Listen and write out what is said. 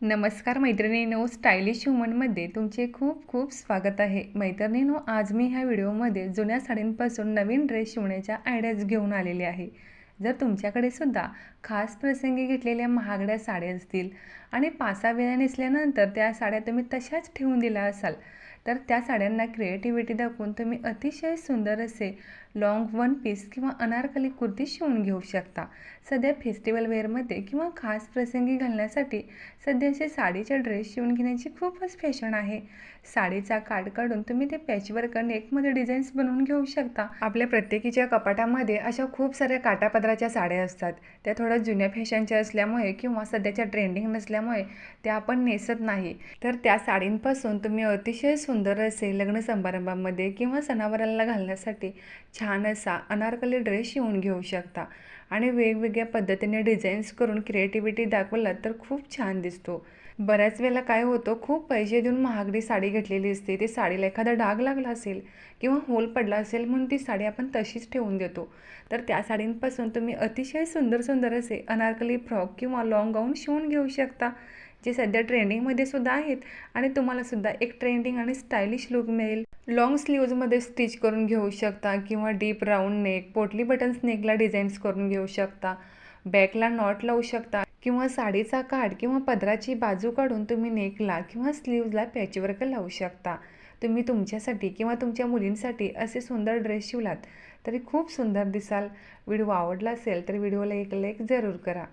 नमस्कार मैत्रिणीनो स्टायलिश वुमनमध्ये तुमचे खूप खूप स्वागत आहे. मैत्रिणीनो आज मी ह्या व्हिडिओमध्ये जुन्या साडींपासून नवीन ड्रेस शिवण्याच्या आयडियाज घेऊन आलेले आहे. जर तुमच्याकडे सुद्धा खास प्रसंगी घेतलेल्या महागड्या साड्या असतील आणि पासा वेळा नेसल्यानंतर त्या साड्या तुम्ही तशाच ठेवून दिल्या असाल तर त्या साड्यांना क्रिएटिव्हिटी दाखवून तुम्ही अतिशय सुंदर असे लॉंग वन पीस किंवा अनारकली कुर्ती शिवून घेऊ शकता. सध्या फेस्टिवल वेअरमध्ये किंवा खास प्रसंगी घालण्यासाठी सध्याचे साडीचे ड्रेस शिवून घेण्याची खूपच फॅशन आहे. साडीचा काठ काढून तुम्ही ते पॅचवर्क नेकमध्ये डिझाईन्स बनवून घेऊ शकता. आपल्या प्रत्येकीच्या कपाटामध्ये अशा खूप साऱ्या काटापदराच्या साड्या असतात. त्या थोड्या जुन्या फॅशनच्या असल्यामुळे किंवा सध्याच्या ट्रेंडिंग नसल्यामुळे त्या आपण नेसत नाही. तर त्या साडींपासून तुम्ही अतिशय सुंदर सुंदर असे लग्न समारंभामध्ये किंवा सणावाराला घालण्यासाठी छान असा अनारकली ड्रेस शिवून घेऊ शकता. आणि वेगवेगळ्या पद्धतीने डिझाईन्स करून क्रिएटिव्हिटी दाखवला तर खूप छान दिसतो. बऱ्याच वेळेला काय होतं खूप पैसे देऊन महागडी साडी घेतलेली असते. ती साडीला एखादा डाग लागला असेल किंवा होल पडला असेल म्हणून ती साडी आपण तशीच ठेवून देतो. तर त्या साडींपासून तुम्ही अतिशय सुंदर सुंदर असे अनारकली फ्रॉक किंवा लॉंग गाऊन शिवून घेऊ शकता. जे सध्या ट्रेंडिंगमध्ये सुद्धा आहेत आणि तुम्हाला सुद्धा एक ट्रेंडिंग आणि स्टायलिश लुक मिळेल. लॉंग स्लीव्जमध्ये स्टिच करून घेऊ शकता किंवा deep round neck potli buttons नेकला designs करून घेऊ शकता. बॅकला नॉट लावू शकता किंवा साडीचा काठ किंवा पदराची बाजू काढून तुम्ही नेकला किंवा स्लीव्जला पॅचवर्क लावू शकता. तुम्ही तुमच्यासाठी किंवा तुमच्या मुलींसाठी असे सुंदर ड्रेस शिवलात तरी खूप सुंदर दिसाल. व्हिडिओ आवडला असेल तर व्हिडिओला एक लाईक जरूर करा.